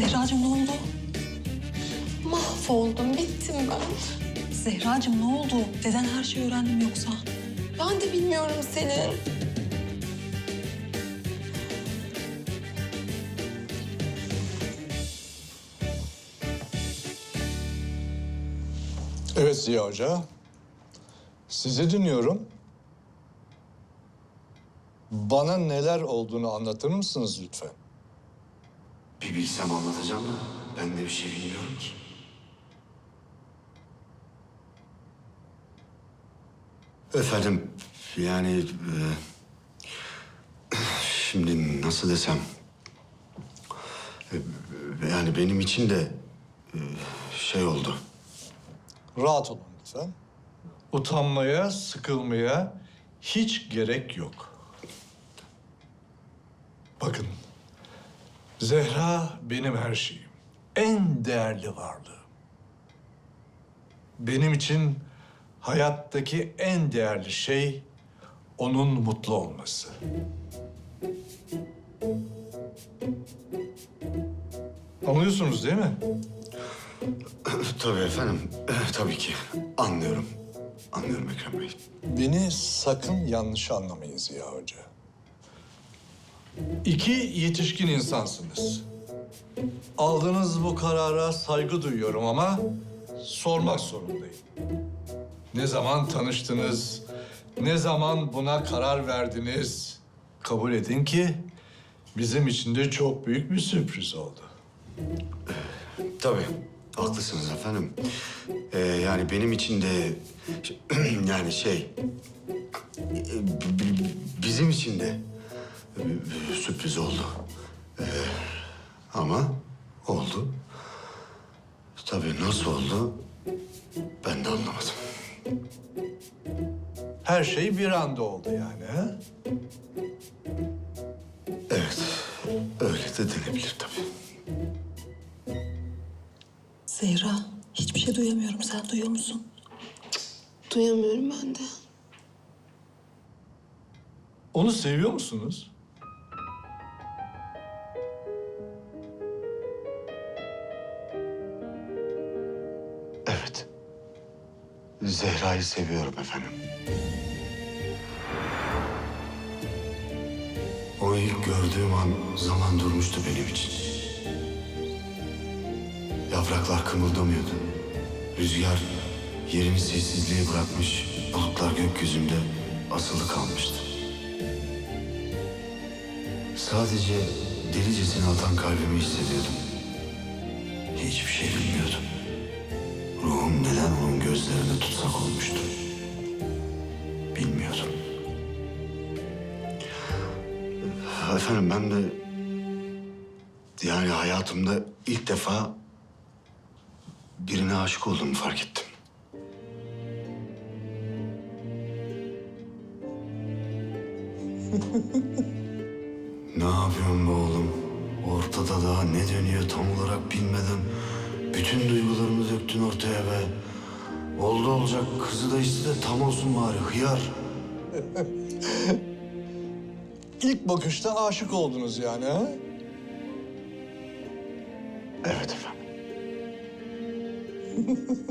Zehracığım ne oldu? Mahvoldum, bittim ben. Zehracığım ne oldu? Deden her şeyi öğrendi mi yoksa? Ben de bilmiyorum senin. Evet Ziya Hoca. Sizi dinliyorum. Bana neler olduğunu anlatır mısınız lütfen? Bir bilsem anlatacağım da ben de bir şey bilmiyorum ki. Efendim yani e, şimdi nasıl desem e, yani benim için de e, şey oldu. Rahat olun lütfen. Utanmaya, sıkılmaya hiç gerek yok. Bakın, Zehra benim her şeyim. En değerli varlığım. Benim için hayattaki en değerli şey onun mutlu olması. Anlıyorsunuz değil mi? Tabii efendim tabii ki anlıyorum. Anlıyorum Ekrem Bey. Beni sakın yanlış anlamayın Ziya Hoca. İki yetişkin insansınız. Aldığınız bu karara saygı duyuyorum ama sormak zorundayım. Ne zaman tanıştınız? Ne zaman buna karar verdiniz? Kabul edin ki bizim için de çok büyük bir sürpriz oldu. Tabii. Haklısınız efendim. Ee, yani benim için de yani şey e, bizim için de sürpriz oldu. Ee, ama oldu. Tabii nasıl oldu ben de anlamadım. Her şey bir anda oldu yani. ha? Evet öyle de denebilir tabii. Zehra hiçbir şey duyamıyorum. Sen duyuyor musun? Duyamıyorum ben de. Onu seviyor musunuz? Zehra'yı seviyorum efendim. O ilk gördüğüm an zaman durmuştu benim için. Yapraklar kımıldamıyordu. Rüzgar yerini sessizliğe bırakmış, bulutlar gökyüzünde asılı kalmıştı. Sadece delicesine atan kalbimi hissediyordum. Hiçbir şey bilmiyordum. Ruhum neden onun gözlerine tutsak olmuştu? Bilmiyordum. Efendim ben de... Yani hayatımda ilk defa birine aşık olduğumu fark ettim. ne yapıyorsun be oğlum? Ortada daha ne dönüyor tam olarak bilmeden bütün duygularını döktün ortaya be. Oldu olacak kızı da iste de tam olsun bari hıyar. İlk bakışta aşık oldunuz yani ha? Evet efendim.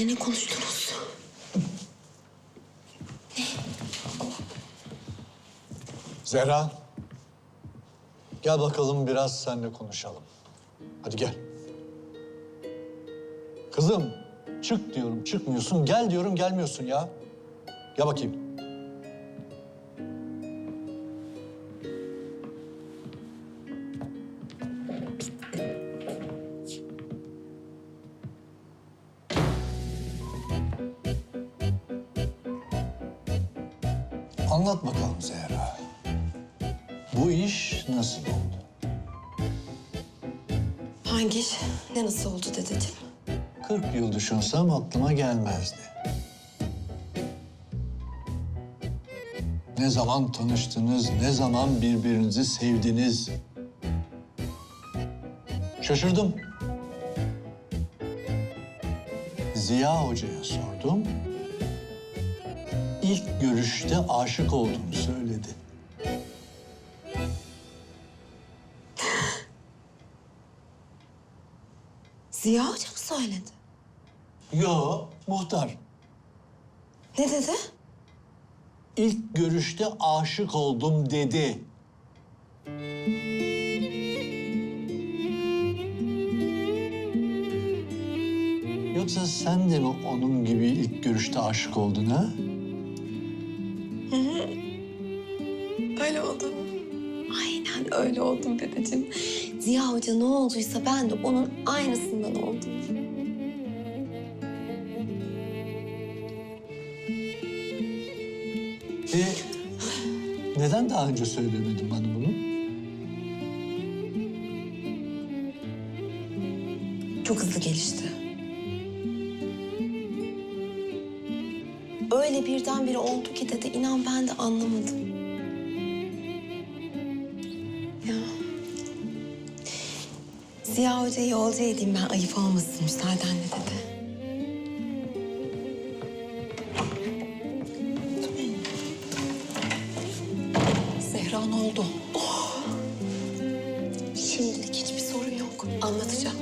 Dedemle ne konuştunuz? Zehra. Gel bakalım biraz seninle konuşalım. Hadi gel. Kızım çık diyorum çıkmıyorsun. Gel diyorum gelmiyorsun ya. Gel bakayım. Anlat bakalım Zehra. Bu iş nasıl oldu? Hangi iş? Ne nasıl oldu dedeciğim? 40 yıl düşünsem aklıma gelmezdi. Ne zaman tanıştınız, ne zaman birbirinizi sevdiniz? Şaşırdım. Ziya Hoca'ya sordum. İlk görüşte aşık olduğunu söyledi. Ziya Hoca mı söyledi? Yo, muhtar. Ne dedi? İlk görüşte aşık oldum dedi. Yoksa sen de mi onun gibi ilk görüşte aşık oldun ha? Öyle oldum dedeciğim. Ziya Hoca ne olduysa ben de onun aynısından oldum. E, neden daha önce söylemedin bana bunu? Çok hızlı gelişti. Öyle birdenbire oldu ki dede inan ben de anlamadım. Ziya Hoca'yı yolcu edeyim ben ayıp olmasın müsaadenle dede. Zehra ne oldu? Şimdilik hiçbir sorun yok. Anlatacağım.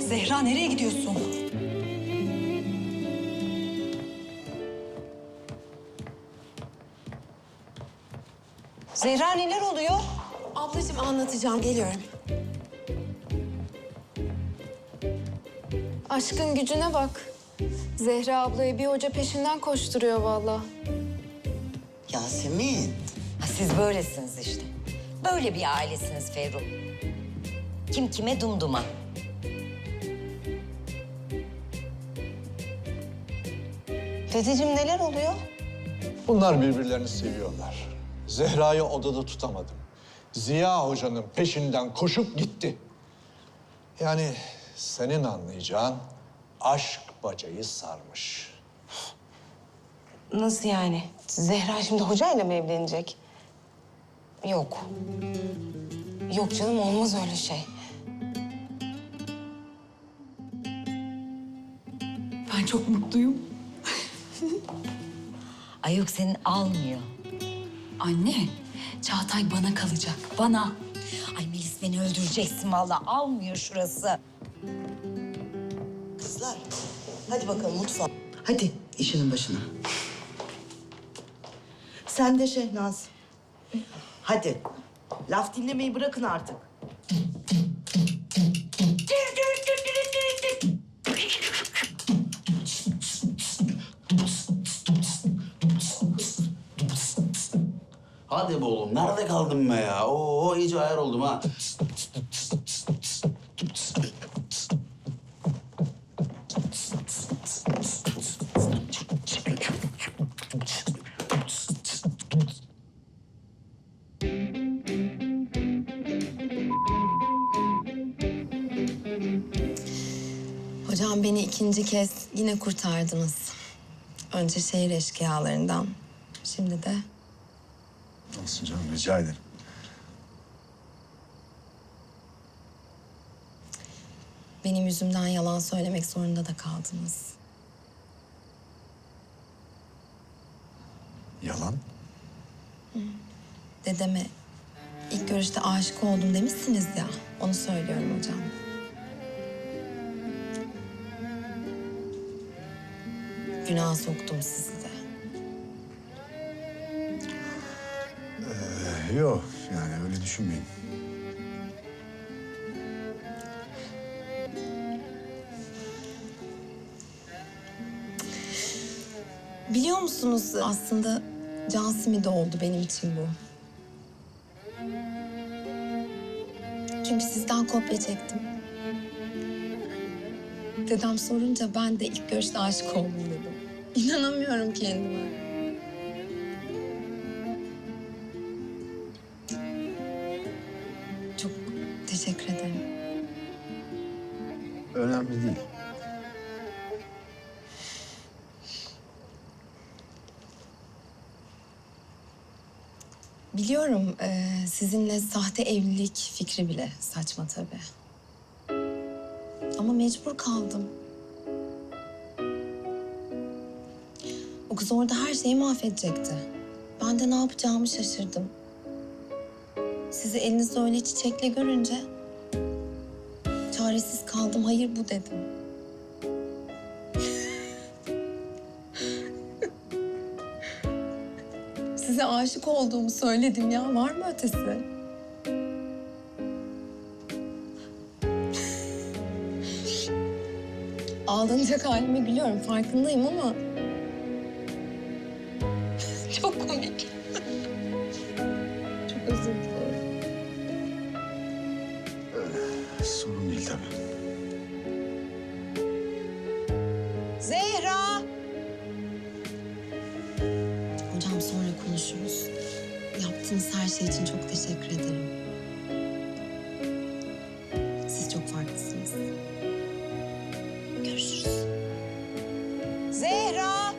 Zehra nereye gidiyorsun? Zehra neler oluyor? Anlatacağım geliyorum. Aşkın gücüne bak. Zehra ablayı bir hoca peşinden koşturuyor vallahi. Yasemin. Ha, siz böylesiniz işte. Böyle bir ailesiniz Ferruh. Kim kime dumduma. Dedeciğim neler oluyor? Bunlar birbirlerini seviyorlar. Zehra'yı odada tutamadım. Ziya Hoca'nın peşinden koşup gitti. Yani senin anlayacağın aşk bacayı sarmış. Nasıl yani? Zehra şimdi hocayla mı evlenecek? Yok. Yok canım olmaz öyle şey. Ben çok mutluyum. Ay yok senin almıyor. Anne, Çağatay bana kalacak. Bana. Ay Melis beni öldüreceksin vallahi almıyor şurası. Kızlar hadi bakalım mutfağa. Hadi işinin başına. Sen de Şehnaz. Hadi. Laf dinlemeyi bırakın artık. Hadi be oğlum, nerede kaldın be ya? Oo, iyice ayar oldum ha. Hocam beni ikinci kez yine kurtardınız. Önce şehir eşkıyalarından. Şimdi de Olsun canım rica ederim. benim yüzümden yalan söylemek zorunda da kaldınız. Yalan. Dedeme ilk görüşte aşık oldum demişsiniz ya. Onu söylüyorum hocam. Günah soktum sizi de. Yok yani öyle düşünmeyin. Biliyor musunuz aslında can simidi oldu benim için bu. Çünkü sizden kopya çektim. Dedem sorunca ben de ilk görüşte aşık oldum dedim. İnanamıyorum kendime. Önemli değil. Biliyorum e, sizinle sahte evlilik fikri bile saçma tabii. Ama mecbur kaldım. O kız orada her şeyi mahvedecekti. Ben de ne yapacağımı şaşırdım. Sizi elinizde öyle çiçekle görünce çaresiz kaldım. Hayır bu dedim. Size aşık olduğumu söyledim ya. Var mı ötesi? Ağlanacak halime gülüyorum. Farkındayım ama... Çok komik. Şey için çok teşekkür ederim. Siz çok farklısınız. Görüşürüz. Zehra!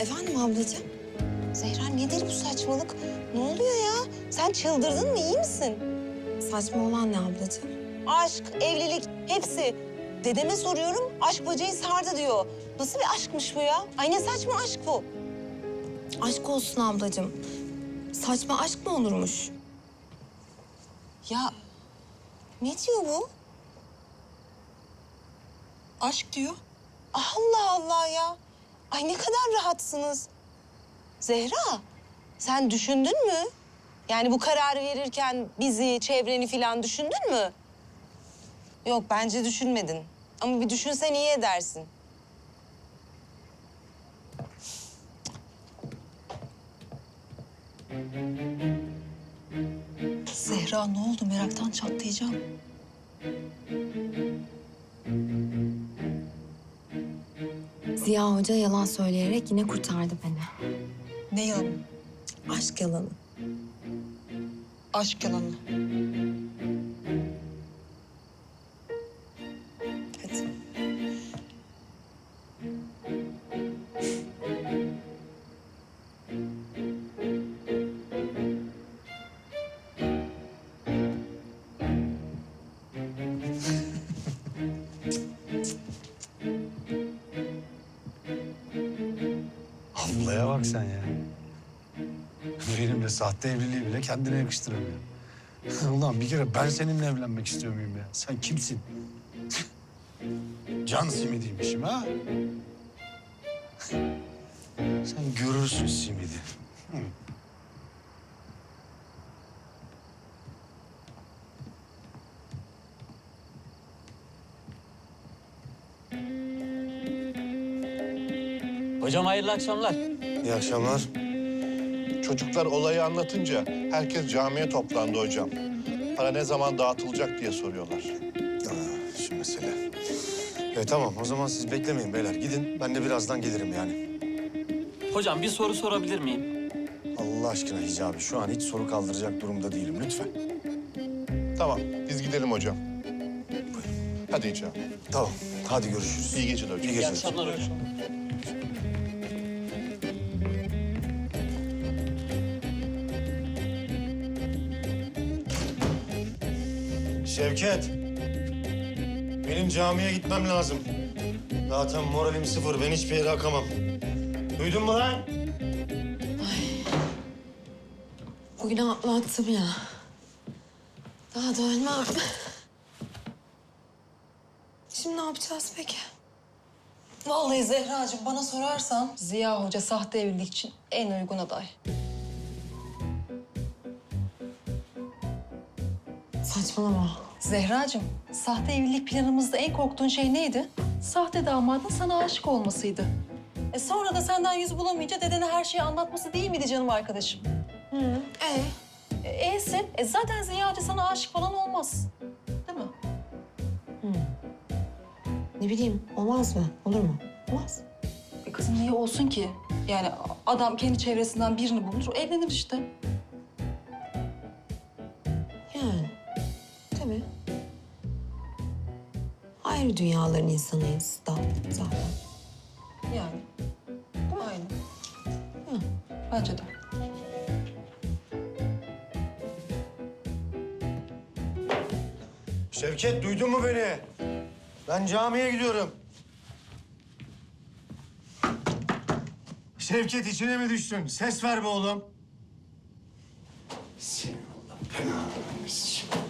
Efendim ablacığım? Çıldırdın mı? İyi misin? Saçma olan ne ablacığım? Aşk, evlilik hepsi. Dedeme soruyorum aşk bacayı sardı diyor. Nasıl bir aşkmış bu ya? Ay ne saçma aşk bu. Aşk olsun ablacığım. Saçma aşk mı olurmuş? Ya ne diyor bu? Aşk diyor. Allah Allah ya. Ay ne kadar rahatsınız. Zehra, sen düşündün mü? Yani bu kararı verirken bizi, çevreni falan düşündün mü? Yok bence düşünmedin. Ama bir düşünsen iyi edersin. Zehra ne oldu meraktan çatlayacağım. Ziya Hoca yalan söyleyerek yine kurtardı beni. Ne yalan? Aşk yalanı. Aşk yalanı. Sahte evliliği bile kendine yakıştıramıyor. Ulan bir kere ben seninle evlenmek istiyor muyum ya? Sen kimsin? Can simidiymişim ha? Sen görürsün simidi. Hı. Hocam hayırlı akşamlar. İyi akşamlar. Çocuklar olayı anlatınca herkes camiye toplandı hocam. Para ne zaman dağıtılacak diye soruyorlar. Aa, şu mesele. E, tamam o zaman siz beklemeyin beyler. Gidin ben de birazdan gelirim yani. Hocam bir soru sorabilir miyim? Allah aşkına Hicabi şu an hiç soru kaldıracak durumda değilim lütfen. Tamam, biz gidelim hocam. Hadi hocam. Tamam hadi görüşürüz. İyi geceler hocam. İyi İyi geceler. akşamlar hocam. Şevket. Benim camiye gitmem lazım. Zaten moralim sıfır. Ben hiçbir yere akamam. Duydun mu lan? Bugün atlattım ya. Daha da ölmem. Şimdi ne yapacağız peki? Vallahi Zehracığım bana sorarsan Ziya Hoca sahte evlilik için en uygun aday. Saçmalama. Zehracığım, sahte evlilik planımızda en korktuğun şey neydi? Sahte damadın sana aşık olmasıydı. E sonra da senden yüz bulamayınca dedene her şeyi anlatması değil miydi canım arkadaşım? Ee? E, e'sin. E zaten Ziya Hoca sana aşık falan olmaz. Değil mi? Ne bileyim olmaz mı? Olur mu? Olmaz. E kızım niye olsun ki? Yani adam kendi çevresinden birini bulur, evlenir işte. Ayrı dünyaların insanıyız da zaten. Yani. Aynen. Hı, bence de. Şevket duydun mu beni? Ben camiye gidiyorum. Şevket içine mi düştün? Ses ver be oğlum. Senin Allah belanı vermesin.